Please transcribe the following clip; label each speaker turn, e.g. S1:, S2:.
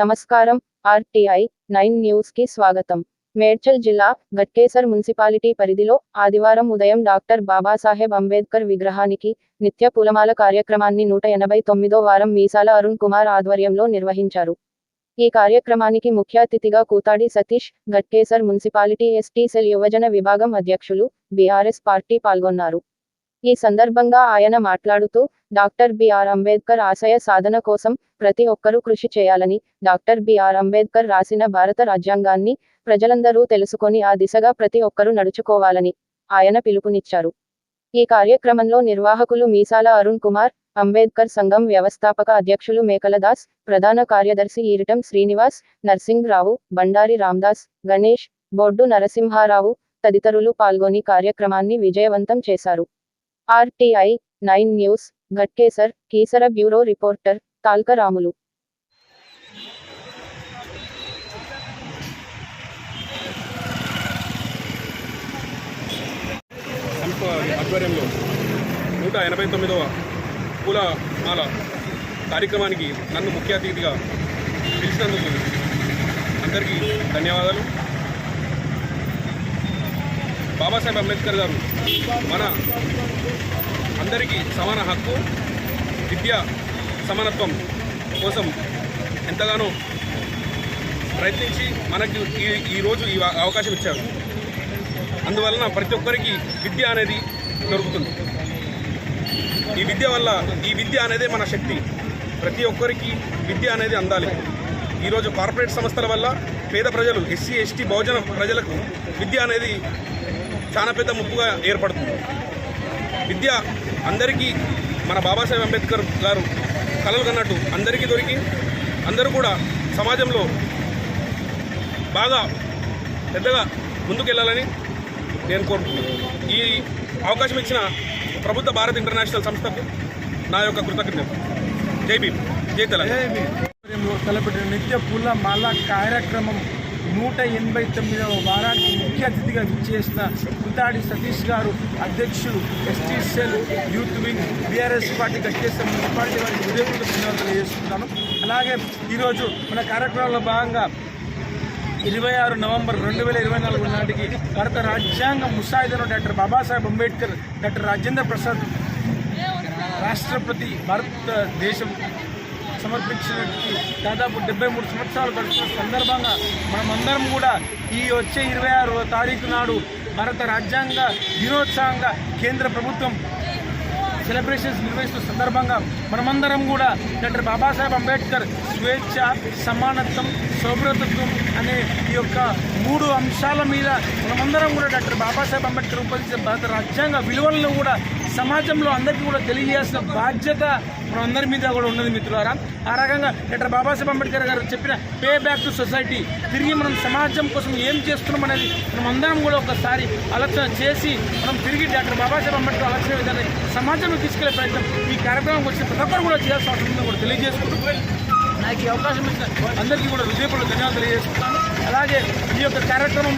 S1: నమస్కారం RTI nine న్యూస్కి స్వాగతం. మేడ్చల్ జిల్లా గట్కేసర్ మున్సిపాలిటీ పరిధిలో ఆదివారం ఉదయం డాక్టర్ బాబాసాహెబ్ అంబేద్కర్ విగ్రహానికి నిత్య పూలమాల కార్యక్రమాన్ని నూట ఎనభై తొమ్మిదో వారం మీసాల అరుణ్ కుమార్ ఆధ్వర్యంలో నిర్వహించారు. ఈ కార్యక్రమానికి ముఖ్య అతిథిగా Kuthadi Satish Ghatkesar municipality ST cell యువజన విభాగం అధ్యక్షులు బీఆర్ఎస్ పార్టీ పాల్గొన్నారు. ఈ సందర్భంగా ఆయన మాట్లాడుతూ డాక్టర్ బిఆర్ అంబేద్కర్ ఆశయ సాధన కోసం ప్రతి ఒక్కరూ కృషి చేయాలని డాక్టర్ బిఆర్ అంబేద్కర్ రాసిన భారత రాజ్యాంగాన్ని ప్రజలందరూ తెలుసుకొని ఆ దిశగా ప్రతి ఒక్కరూ నడుచుకోవాలని ఆయన పిలుపునిచ్చారు. ఈ కార్యక్రమంలో నిర్వాహకులు మీసాల అరుణ్ కుమార్ అంబేద్కర్ సంఘం వ్యవస్థాపక అధ్యక్షులు మేకలదాస్ ప్రధాన కార్యదర్శి ఈరిటం శ్రీనివాస్ నర్సింగ్ రావు బండారి రామ్దాస్ గణేష్ బొడ్డు నరసింహారావు తదితరులు పాల్గొని కార్యక్రమాన్ని విజయవంతం చేశారు. RTI nine news Ghatkesar Keesara bureau reporter Talkaramulu.
S2: ఆధ్వర్యంలో నూట ఎనభై తొమ్మిదవ పూల మాల కార్యక్రమానికి నన్ను ముఖ్య అతిథిగా పిలిచినందుకు అందరికీ ధన్యవాదాలు. బాబాసాహెబ్ అంబేద్కర్ గారు మన అందరికీ సమాన హక్కు విద్య సమానత్వం కోసం ఎంతగానో ప్రయత్నించి మనకు ఈ ఈరోజు ఈ అవకాశం ఇచ్చారు. అందువలన ప్రతి ఒక్కరికి విద్య అనేది దొరుకుతుంది. ఈ విద్య వల్ల ఈ విద్య అనేది మన శక్తి. ప్రతి ఒక్కరికి విద్య అనేది అందాలి. ఈరోజు కార్పొరేట్ సంస్థల వల్ల పేద ప్రజలు ఎస్సీ ఎస్టీ బహుజన ప్రజలకు విద్య అనేది చాలా పెద్ద ముప్పుగా ఏర్పడుతుంది. విద్య అందరికీ మన బాబాసాహెబ్ అంబేద్కర్ గారు కలలు కన్నట్టు అందరికీ దొరికి అందరూ కూడా సమాజంలో బాగా పెద్దగా ముందుకెళ్ళాలని నేను కోరుకుంటున్నాను. ఈ అవకాశం ఇచ్చిన ప్రభుత్వ భారత్ ఇంటర్నేషనల్ సంస్థకు నా యొక్క కృతజ్ఞత జై భీమ్. జై తెలంగాణ.
S3: కార్యక్రమంలో తలపెట్టిన నిత్య పూల మాల కార్యక్రమం నూట ఎనభై తొమ్మిదవ వారానికి ముఖ్య అతిథిగా విచ్చేసిన కుతాడి సతీష్ గారు అధ్యక్షులు ST cell youth wing BRS party గట్టేసిన municipality వారికి హృదయపూర్వక ధన్యవాదాలు చేసుకుంటాను అలాగే ఈరోజు మన కార్యక్రమంలో భాగంగా ఇరవై ఆరు నవంబర్ రెండు వేల ఇరవై నాలుగు నాటికి భారత రాజ్యాంగ ముసాయిదను డాక్టర్ బాబాసాహెబ్ అంబేద్కర్ డాక్టర్ రాజేంద్ర ప్రసాద్ రాష్ట్రపతి భారతదేశం సమర్పించినకి దాదాపు డెబ్బై మూడు సంవత్సరాలు గడుస్తున్న సందర్భంగా మనమందరం కూడా ఈ వచ్చే ఇరవై ఆరో తారీఖు నాడు భారత రాజ్యాంగ దినోత్సవంగా కేంద్ర ప్రభుత్వం సెలబ్రేషన్స్ నిర్వహిస్తున్న సందర్భంగా మనమందరం కూడా డాక్టర్ బాబాసాహెబ్ అంబేద్కర్ స్వేచ్ఛ సమానత్వం సౌభ్రతత్వం అనే ఈ యొక్క మూడు అంశాల మీద మనమందరం కూడా డాక్టర్ బాబాసాహెబ్ అంబేద్కర్ రూపొందించిన భారత రాజ్యాంగ విలువలను కూడా సమాజంలో అందరికీ కూడా తెలియజేయాల్సిన బాధ్యత మనందరి మీద కూడా ఉన్నది మిత్రులారా. ఆ రకంగా డాక్టర్ బాబాసాహెబ్ అంబేద్కర్ గారు చెప్పిన పే బ్యాక్ టు సొసైటీ తిరిగి మనం సమాజం కోసం ఏం చేస్తున్నాం అనేది మనం అందరం కూడా ఒకసారి ఆలోచన చేసి మనం తిరిగి డాక్టర్ బాబాసాహెబ్ అంబేద్కర్ ఆలోచన విధాన్ని సమాజంలో తీసుకెళ్ళే ప్రయత్నం ఈ కార్యక్రమం వచ్చిన ప్రతి ఒక్కరు కూడా చేయాల్సిన అవసరం ఉందని కూడా తెలియజేసుకుంటూ నాకు ఈ అవకాశం ఇచ్చిన అందరికీ కూడా హృదయపూర్వక ధన్యవాదాలు తెలియజేసుకుంటాను. అలాగే ఈ యొక్క కార్యక్రమం